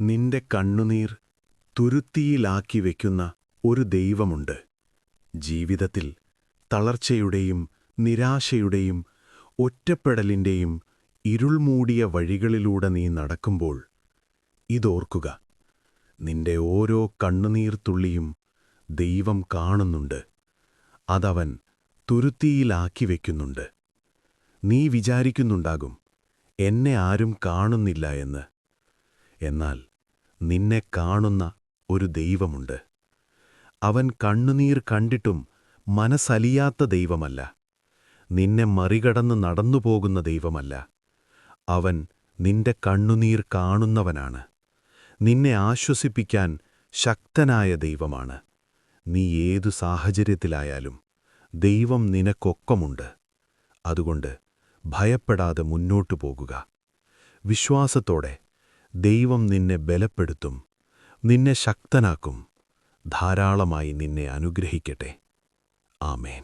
നിന്റെ കണ്ണുനീർ തുരുത്തിയിലാക്കി വയ്ക്കുന്ന ഒരു ദൈവമുണ്ട്. ജീവിതത്തിൽ തളർച്ചയുടെയും നിരാശയുടെയും ഒറ്റപ്പെടലിന്റെയും ഇരുൾമൂടിയ വഴികളിലൂടെ നീ നടക്കുമ്പോൾ ഇതോർക്കുക. നിന്റെ ഓരോ കണ്ണുനീർത്തുള്ളിയും ദൈവം കാണുന്നുണ്ട്. അതവൻ തുരുത്തിയിലാക്കി വയ്ക്കുന്നുണ്ട് നീ വിചാരിക്കുന്നുണ്ടാകും എന്നെ ആരും കാണുന്നില്ല എന്ന്. എന്നാൽ നിന്നെ കാണുന്ന ഒരു ദൈവമുണ്ട്. അവൻ കണ്ണുനീർ കണ്ടിട്ടും മനസ്സലിയാത്ത ദൈവമല്ല. നിന്നെ മറികടന്ന് നടന്നുപോകുന്ന ദൈവമല്ല. അവൻ നിന്റെ കണ്ണുനീർ കാണുന്നവനാണ്. നിന്നെ ആശ്വസിപ്പിക്കാൻ ശക്തനായ ദൈവമാണ്. നീ ഏതു സാഹചര്യത്തിലായാലും ദൈവം നിനക്കൊക്കമുണ്ട്. അതുകൊണ്ട് ഭയപ്പെടാതെ മുന്നോട്ടു പോകുക. വിശ്വാസത്തോടെ ദൈവം നിന്നെ ബലപ്പെടുത്തും നിന്നെ ശക്തനാക്കും. ധാരാളമായി നിന്നെ അനുഗ്രഹിക്കട്ടെ. ആമേൻ.